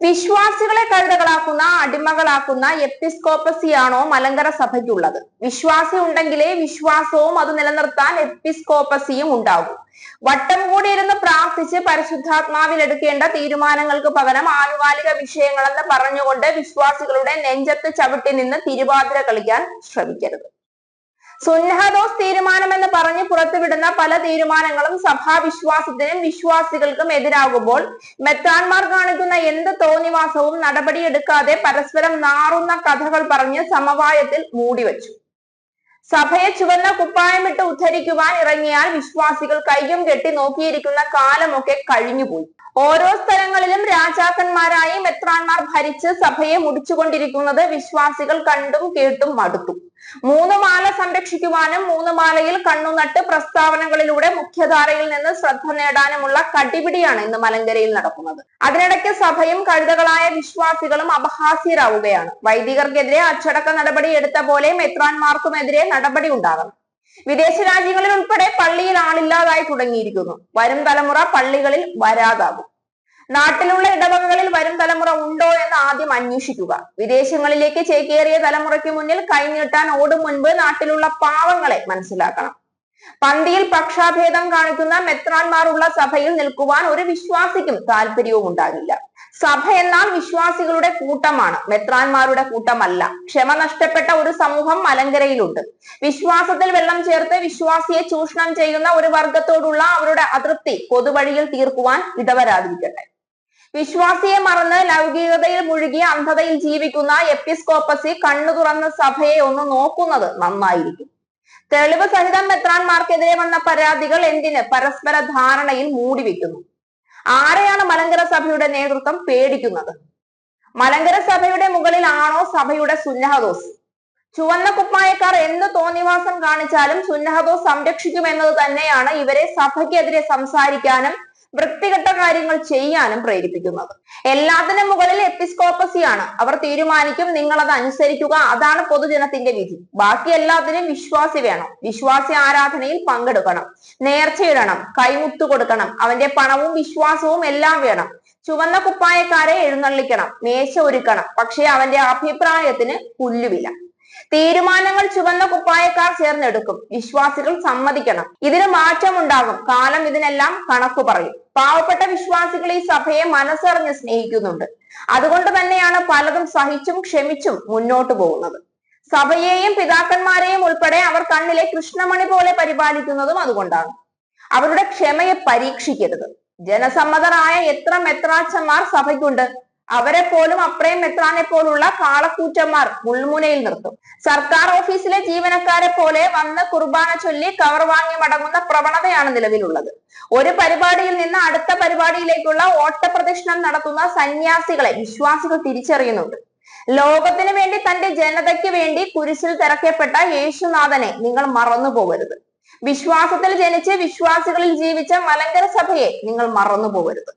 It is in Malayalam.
വിശ്വാസികളെ കഴുതകളാക്കുന്ന അടിമകളാക്കുന്ന എപ്പിസ്കോപ്പസിയാണോ മലങ്കര സഭയ്ക്കുള്ളത്? വിശ്വാസി ഉണ്ടെങ്കിലേ വിശ്വാസവും അത് നിലനിർത്താൻ എപ്പിസ്കോപ്പസിയും ഉണ്ടാകും. വട്ടം കൂടിയിരുന്ന് പ്രാർത്ഥിച്ച് പരിശുദ്ധാത്മാവിൽ എടുക്കേണ്ട തീരുമാനങ്ങൾക്ക് പകരം ആനുകാലിക വിഷയങ്ങളെന്ന് പറഞ്ഞുകൊണ്ട് വിശ്വാസികളുടെ നെഞ്ചത്ത് ചവിട്ടി നിന്ന് തിരുവാതിര കളിക്കാൻ ശ്രമിക്കരുത്. സുന്നഹദോസ് തീരുമാനം എന്ന് പറഞ്ഞ് പുറത്തുവിടുന്ന പല തീരുമാനങ്ങളും സഭാ വിശ്വാസത്തിനും വിശ്വാസികൾക്കും എതിരാകുമ്പോൾ മെത്രാൻമാർ കാണിക്കുന്ന എന്ത് തോന്നിവാസവും നടപടിയെടുക്കാതെ പരസ്പരം നാറുന്ന കഥകൾ പറഞ്ഞ് സമവായത്തിൽ മൂടിവെച്ചു. സഭയെ ചുവന്ന കുപ്പായമിട്ട് ഉദ്ധരിക്കുവാൻ ഇറങ്ങിയാൽ വിശ്വാസികൾ കയ്യും കെട്ടി നോക്കിയിരിക്കുന്ന കാലമൊക്കെ കഴിഞ്ഞുപോയി. ഓരോ സ്ഥലങ്ങളിലും രാജാക്കന്മാരായി മെത്രാന്മാർ ഭരിച്ച് സഭയെ മുടിച്ചുകൊണ്ടിരിക്കുന്നത് വിശ്വാസികൾ കണ്ടും കേട്ടും മടുത്തു. മൂന്ന് മാല സംരക്ഷിക്കുവാനും മൂന്ന് മാലയിൽ കണ്ണുനട്ട് പ്രസ്താവനകളിലൂടെ മുഖ്യധാരയിൽ നിന്ന് ശ്രദ്ധ നേടാനുമുള്ള കടിപിടിയാണ് ഇന്ന് മലങ്കരയിൽ നടക്കുന്നത്. അതിനിടയ്ക്ക് സഭയും കഴുതകളായ വിശ്വാസികളും അപഹാസ്യരാവുകയാണ്. വൈദികർക്കെതിരെ അച്ചടക്ക നടപടി എടുത്ത പോലെ മെത്രാൻമാർക്കുമെതിരെ നടപടി ഉണ്ടാകണം. വിദേശ രാജ്യങ്ങളിൽ ഉൾപ്പെടെ പള്ളിയിൽ ആളില്ലാതായി തുടങ്ങിയിരിക്കുന്നു. വരും തലമുറ പള്ളികളിൽ വരാതാകും. നാട്ടിലുള്ള ഇടവകകളിൽ വരും തലമുറ ഉണ്ടോ എന്ന് ആദ്യം അന്വേഷിക്കുക. വിദേശങ്ങളിലേക്ക് ചേക്കേറിയ തലമുറയ്ക്ക് മുന്നിൽ കൈനീട്ടാൻ ഓടും മുൻപ് നാട്ടിലുള്ള പാവങ്ങളെ മനസ്സിലാക്കണം. പന്തിയിൽ പക്ഷാഭേദം കാണിക്കുന്ന മെത്രാന്മാരുള്ള സഭയിൽ നിൽക്കുവാൻ ഒരു വിശ്വാസിക്കും താല്പര്യവും ഉണ്ടാകില്ല. സഭ എന്നാൽ വിശ്വാസികളുടെ കൂട്ടമാണ് മെത്രാന്മാരുടെ കൂട്ടമല്ല. ക്ഷമ നഷ്ടപ്പെട്ട ഒരു സമൂഹം മലങ്കരയിലുണ്ട് വിശ്വാസത്തിൽ വെള്ളം ചേർത്ത് വിശ്വാസിയെ ചൂഷണം ചെയ്യുന്ന ഒരു വർഗത്തോടുള്ള അവരുടെ അതൃപ്തി പൊതുവഴിയിൽ തീർക്കുവാൻ ഇടവരാതിരിക്കട്ടെ. വിശ്വാസിയെ മറന്ന് ലൗകികതയിൽ മുഴുകി അന്ധതയിൽ ജീവിക്കുന്ന എപ്പിസ്കോപ്പസി കണ്ണു തുറന്ന് സഭയെ ഒന്ന് നോക്കുന്നത് നന്നായിരിക്കും. തെളിവ് സഹിതം മെത്രാൻമാർക്കെതിരെ വന്ന പരാതികൾ എന്തിന് പരസ്പര ധാരണയിൽ മൂടി മൂടിവെക്കുന്നു ആരെയാണ് മലങ്കര സഭയുടെ നേതൃത്വം പേടിക്കുന്നത്? മലങ്കര സഭയുടെ മുകളിലാണോ സഭയുടെ സുന്നഹദോസ്? ചുവന്ന കുപ്പായക്കാർ എന്ത് തോന്നിവാസം കാണിച്ചാലും സുന്നഹദോസ് സംരക്ഷിക്കുമെന്നത് തന്നെയാണ് ഇവരെ സഭയ്ക്കെതിരെ സംസാരിക്കാനും വൃത്തികെട്ട കാര്യങ്ങൾ ചെയ്യാനും പ്രേരിപ്പിക്കുന്നത്. എല്ലാത്തിനും മുകളിൽ എപ്പിസ്കോപ്പസി ആണ്. അവർ തീരുമാനിക്കും നിങ്ങൾ അത് അനുസരിക്കുക. അതാണ് പൊതുജനത്തിന്റെ വിധി. ബാക്കി എല്ലാത്തിനും വിശ്വാസി വേണം. വിശ്വാസി ആരാധനയിൽ പങ്കെടുക്കണം. നേർച്ചയിടണം കൈമുത്തു കൊടുക്കണം. അവന്റെ പണവും വിശ്വാസവും എല്ലാം വേണം. ചുവന്ന കുപ്പായക്കാരെ എഴുന്നള്ളിക്കണം. മേശ ഒരുക്കണം. പക്ഷേ അവന്റെ അഭിപ്രായത്തിന് പുല്ലുവില്ല. തീരുമാനങ്ങൾ ചുവന്ന കുപ്പായക്കാർ ചേർന്നെടുക്കും. വിശ്വാസികൾ സമ്മതിക്കണം. ഇതിന് മാറ്റമുണ്ടാകും. കാലം ഇതിനെല്ലാം കണക്കു പറയും. പാവപ്പെട്ട വിശ്വാസികൾ ഈ സഭയെ മനസ്സറിഞ്ഞ് സ്നേഹിക്കുന്നുണ്ട്. അതുകൊണ്ട് തന്നെയാണ് പലതും സഹിച്ചും ക്ഷമിച്ചും മുന്നോട്ട് പോകുന്നത്. സഭയെയും പിതാക്കന്മാരെയും ഉൾപ്പെടെ അവർ കണ്ണിലെ കൃഷ്ണമണി പോലെ പരിപാലിക്കുന്നതും അതുകൊണ്ടാണ്. അവരുടെ ക്ഷമയെ പരീക്ഷിക്കരുത്. ജനസമ്മതരായ എത്ര മെത്രാച്ചന്മാർ സഭയ്ക്കുണ്ട്. അവരെ പോലും അപ്രയം മെത്രാനെ പോലുള്ള കാളക്കൂറ്റന്മാർ മുൾമുനയിൽ നിർത്തും. സർക്കാർ ഓഫീസിലെ ജീവനക്കാരെ പോലെ വന്ന് കുർബാന ചൊല്ലി കവർ വാങ്ങി മടങ്ങുന്ന പ്രവണതയാണ് നിലവിലുള്ളത്. ഒരു പരിപാടിയിൽ നിന്ന് അടുത്ത പരിപാടിയിലേക്കുള്ള ഓട്ടപ്രദക്ഷിണം നടത്തുന്ന സന്യാസികളെ വിശ്വാസികൾ തിരിച്ചറിയുന്നുണ്ട്. ലോകത്തിന് വേണ്ടി തന്റെ ജനതയ്ക്ക് വേണ്ടി കുരിശിൽ തിരക്കപ്പെട്ട യേശുനാഥനെ നിങ്ങൾ മറന്നു പോകരുത് വിശ്വാസത്തിൽ ജനിച്ച് വിശ്വാസികളിൽ ജീവിച്ച മലങ്കര സഭയെ നിങ്ങൾ മറന്നു പോകരുത്